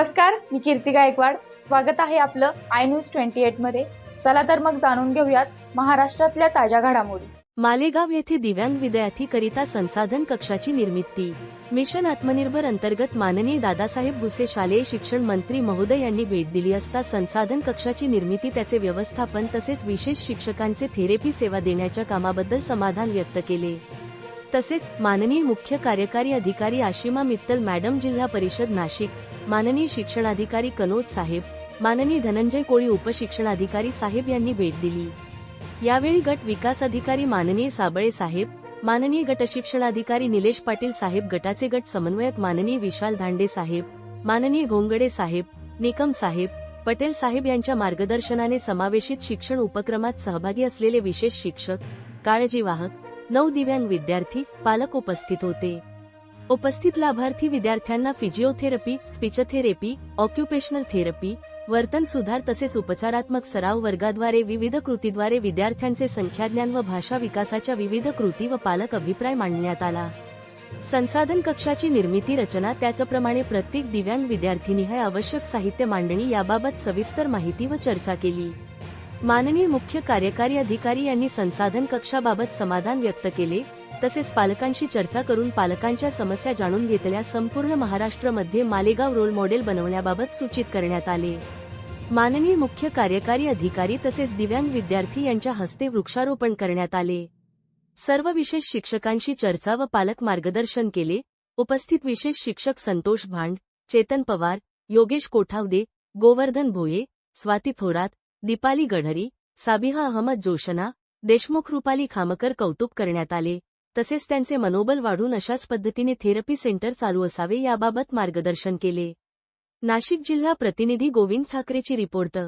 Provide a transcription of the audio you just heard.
नमस्कार मी कीर्ती गायकवाड. स्वागत आहे आपलं आय न्यूज ट्वेंटी एटमध्ये. चला तर मग जाणून घेऊयात महाराष्ट्रातल्या ताज्या घडामोडी. मालेगाव येथे दिव्यांग विद्यार्थीकरिता संसाधन कक्षाची निर्मिती. मिशन आत्मनिर्भर अंतर्गत माननीय दादासाहेब भुसे शालेय शिक्षण मंत्री महोदय यांनी भेट दिली असता संसाधन कक्षाची निर्मिती त्याचे व्यवस्थापन तसेच विशेष शिक्षकांचे थेरपी सेवा देण्याच्या कामाबद्दल समाधान व्यक्त केले. तसेच माननीय मुख्य कार्यकारी अधिकारी आशिमा मित्तल मॅडम जिल्हा परिषद नाशिक माननीय शिक्षणाधिकारी कनोज साहेब माननीय धनंजय कोळी उपशिक्षणाधिकारी साहेब यांनी भेट दिली. यावेळी गट विकास अधिकारी माननीय साबळे साहेब माननीय गट शिक्षणाधिकारी निलेश पाटील साहेब गटाचे गट समन्वयक माननीय विशाल धांडे साहेब माननीय घोंगडे साहेब निकम साहेब पटेल साहेब यांच्या मार्गदर्शनाने समावेशित शिक्षण उपक्रमात सहभागी असलेले विशेष शिक्षक काळजीवाहक नऊ दिव्यांग विद्यार्थी पालक उपस्थित होते. उपस्थित लाभार्थी विद्यार्थ्यांना फिजिओथेरपी स्पीचथेरपी ऑक्युपेशनल थेरपी वर्तन सुधार तसेच उपचारात्मक सराव वर्गाद्वारे विविध कृतीद्वारे विद्यार्थ्यांचे संख्याज्ञान व भाषा विकासाच्या विविध कृती व पालक अभिप्राय मांडण्यात आला. संसाधन कक्षाची निर्मिती रचना त्याचप्रमाणे प्रत्येक दिव्यांग विद्यार्थिनी आवश्यक साहित्य मांडणी याबाबत सविस्तर माहिती व चर्चा केली. माननीय मुख्य कार्यकारी अधिकारी यांनी संसाधन कक्षाबाबत समाधान व्यक्त केले तसेच पालकांशी चर्चा करून पालकांच्या समस्या जाणून घेतल्या संपूर्ण महाराष्ट्रामध्ये मालेगाव रोल मॉडेल बनवण्याबाबत सूचित करण्यात आले. माननीय मुख्य कार्यकारी अधिकारी तसेच दिव्यांग विद्यार्थी यांच्या हस्ते वृक्षारोपण करण्यात आले. सर्व विशेष शिक्षकांशी चर्चा व पालक मार्गदर्शन केले. उपस्थित विशेष शिक्षक संतोष भांड चेतन पवार योगेश कोठावदे गोवर्धन भोये स्वाती थोरात दीपाली गढरी साबिहा अहमद जोशना देशमुख रुपाली खामकर कौतुक करण्यात आले. तसेच त्यांचे मनोबल वाढून अशाच पद्धतीने थेरपी सेंटर चालू असावे याबाबत मार्गदर्शन केले. नाशिक जिल्हा प्रतिनिधी गोविंद ठाकरेची रिपोर्ट